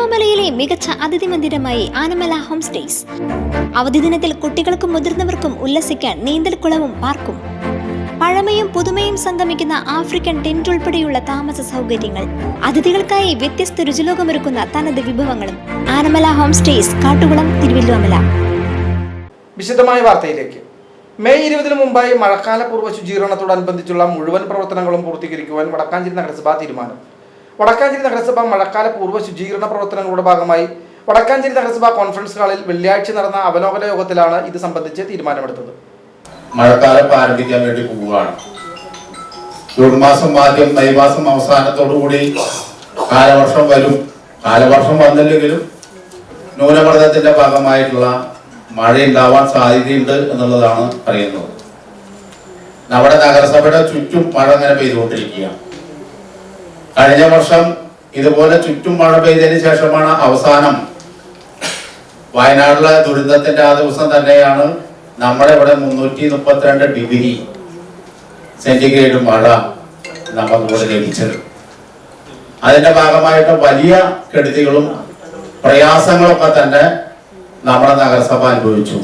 തിരുവല്ലോമലയിലെ മികച്ച അതിഥി മന്ദിരമായി Anamala home stays. അവധി ദിനത്തിൽ കുട്ടികൾക്കും മുതിർന്നവർക്കും ഉല്ലസിക്കാൻ നീന്തൽക്കുളവും പാർക്കും. പഴമയും പുതുമയും സംഗമിക്കുന്ന ആഫ്രിക്കൻ ടെന്റ് ഉൾപ്പെടെയുള്ള താമസ സൗകര്യങ്ങൾ. അതിഥികൾക്കായി വ്യത്യസ്ത രുചിലോകമൊരുക്കുന്ന തനത് വിഭവങ്ങളും. ആനമല ഹോം സ്റ്റേസ് കാട്ടുകുളം തിരുവല്ലോമല വിശദമായ വാർത്തയിലേക്ക്. മെയ് ഇരുപതിന് മുമ്പായി മഴക്കാലപൂർവ ശുചീകരണത്തോടനുബന്ധിച്ചുള്ള മുഴുവൻ പ്രവർത്തനങ്ങളും പൂർത്തീകരിക്കുവാൻ വടക്കാഞ്ചേരി നഗരസഭ തീരുമാനം. വടക്കാഞ്ചേരി നഗരസഭ മഴക്കാല പൂർവ ശുചീകരണ പ്രവർത്തനങ്ങളുടെ ഭാഗമായി വടക്കാഞ്ചേരി നഗരസഭ കോൺഫറൻസ് ഹാളിൽ വെള്ളിയാഴ്ച നടന്ന അവലോകന യോഗത്തിലാണ് ഇത് സംബന്ധിച്ച് തീരുമാനമെടുത്തത്. മഴക്കാലം ആരംഭിക്കാൻ വേണ്ടി പോവുകയാണ്. ജൂൺ മാസം ആദ്യം മെയ് മാസം അവസാനത്തോടുകൂടി കാലവർഷം വരും. കാലവർഷം വന്നില്ലെങ്കിലും ന്യൂനമർദ്ദത്തിന്റെ ഭാഗമായിട്ടുള്ള മഴ ഉണ്ടാവാൻ സാധ്യതയുണ്ട് എന്നുള്ളതാണ് അറിയുന്നത് നമ്മുടെ നഗരസഭയുടെ ചുറ്റും മഴ അങ്ങനെ പെയ്തുകൊണ്ടിരിക്കുകയാണ്. കഴിഞ്ഞ വർഷം ഇതുപോലെ ചുറ്റും മഴ പെയ്തതിന് ശേഷമാണ് അവസാനം വയനാട്ടിലെ ദുരന്തത്തിന്റെ ആ ദിവസം തന്നെയാണ് നമ്മുടെ ഇവിടെ മുന്നൂറ്റി മുപ്പത്തിരണ്ട് ഡിഗ്രി സെന്റിഗ്രേഡ് മഴ നമുക്കിവിടെ ലഭിച്ചത്. അതിന്റെ ഭാഗമായിട്ട് വലിയ കെടുതികളും പ്രയാസങ്ങളൊക്കെ തന്നെ നമ്മുടെ നഗരസഭ അനുഭവിച്ചു.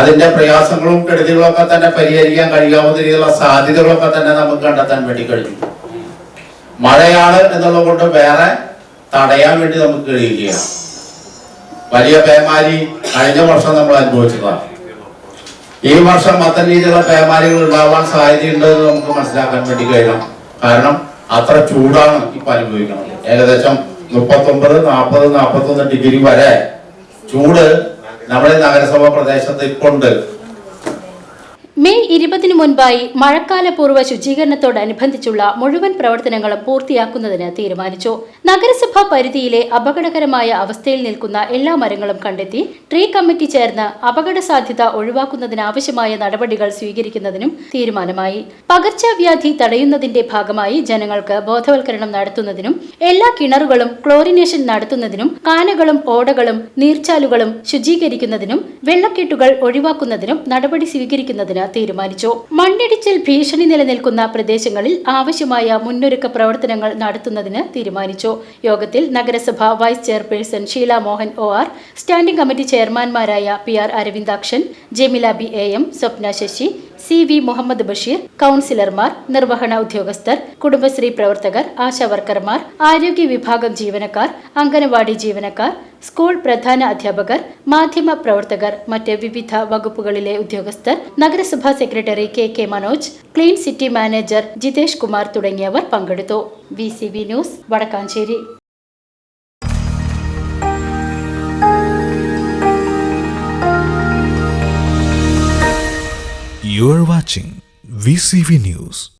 അതിന്റെ പ്രയാസങ്ങളും കെടുതികളൊക്കെ തന്നെ പരിഹരിക്കാൻ കഴിയാവുന്ന രീതിയിലുള്ള സാധ്യതകളൊക്കെ തന്നെ നമുക്ക് കണ്ടെത്താൻ വേണ്ടി കഴിഞ്ഞു. മഴയാണ് എന്നുള്ളത് കൊണ്ട് വേറെ തടയാൻ വേണ്ടി നമുക്ക് കഴിയുകയാണ് വലിയ പേമാരി കഴിഞ്ഞ വർഷം നമ്മൾ അനുഭവിച്ചതാണ്. ഈ വർഷം അത്തരം രീതിയിലുള്ള പേമാരികൾ ഉണ്ടാവാൻ സാധ്യതയുണ്ട് എന്ന് നമുക്ക് മനസ്സിലാക്കാൻ വേണ്ടി കഴിയണം. കാരണം അത്ര ചൂടാണ് ഇപ്പൊ അനുഭവിക്കുന്നത് ഏകദേശം മുപ്പത്തൊമ്പത് നാൽപ്പത് നാൽപ്പത്തൊന്ന് ഡിഗ്രി വരെ ചൂട് നമ്മുടെ നഗരസഭാ പ്രദേശത്ത് ഇപ്പൊ ഉണ്ട് മെയ് ഇരുപതിനു മുൻപായി മഴക്കാലപൂർവ ശുചീകരണത്തോടനുബന്ധിച്ചുള്ള മുഴുവൻ പ്രവർത്തനങ്ങളും പൂർത്തിയാക്കുന്നതിന് തീരുമാനിച്ചു. നഗരസഭാ പരിധിയിലെ അപകടകരമായ അവസ്ഥയിൽ നിൽക്കുന്ന എല്ലാ മരങ്ങളും കണ്ടെത്തി ട്രീ കമ്മിറ്റി ചേർന്ന് അപകട സാധ്യത ഒഴിവാക്കുന്നതിനാവശ്യമായ നടപടികൾ സ്വീകരിക്കുന്നതിനും തീരുമാനമായി. പകർച്ചവ്യാധി തടയുന്നതിന്റെ ഭാഗമായി ജനങ്ങൾക്ക് ബോധവൽക്കരണം നടത്തുന്നതിനും എല്ലാ കിണറുകളും ക്ലോറിനേഷൻ നടത്തുന്നതിനും കാനകളും ഓടകളും നീർച്ചാലുകളും ശുചീകരിക്കുന്നതിനും വെള്ളക്കെട്ടുകൾ ഒഴിവാക്കുന്നതിനും നടപടി സ്വീകരിക്കുന്നതിന് തീരുമാനിച്ചു. മണ്ണിടിച്ചിൽ ഭീഷണി നിലനിൽക്കുന്ന പ്രദേശങ്ങളിൽ ആവശ്യമായ മുന്നൊരുക്ക പ്രവർത്തനങ്ങൾ നടത്തുന്നതിന് തീരുമാനിച്ചു. യോഗത്തിൽ നഗരസഭ vice chairperson Sheela Mohan O R standing committee ചെയർമാൻമാരായ P R Aravindakshan Jamila B A M Swapna Sasi C V Muhammad Basheer കൗൺസിലർമാർ നിർവഹണ ഉദ്യോഗസ്ഥർ കുടുംബശ്രീ പ്രവർത്തകർ ആശാവർക്കർമാർ ആരോഗ്യ വിഭാഗം ജീവനക്കാർ അംഗനവാടി ജീവനക്കാർ സ്കൂൾ പ്രധാന അധ്യാപകർ മാധ്യമ പ്രവർത്തകർ മറ്റ് വിവിധ വകുപ്പുകളിലെ ഉദ്യോഗസ്ഥർ നഗരസഭാ secretary K K Manoj clean city manager Jithesh Kumar തുടങ്ങിയവർ പങ്കെടുത്തു V news Vadakkanchery You are watching VCV News.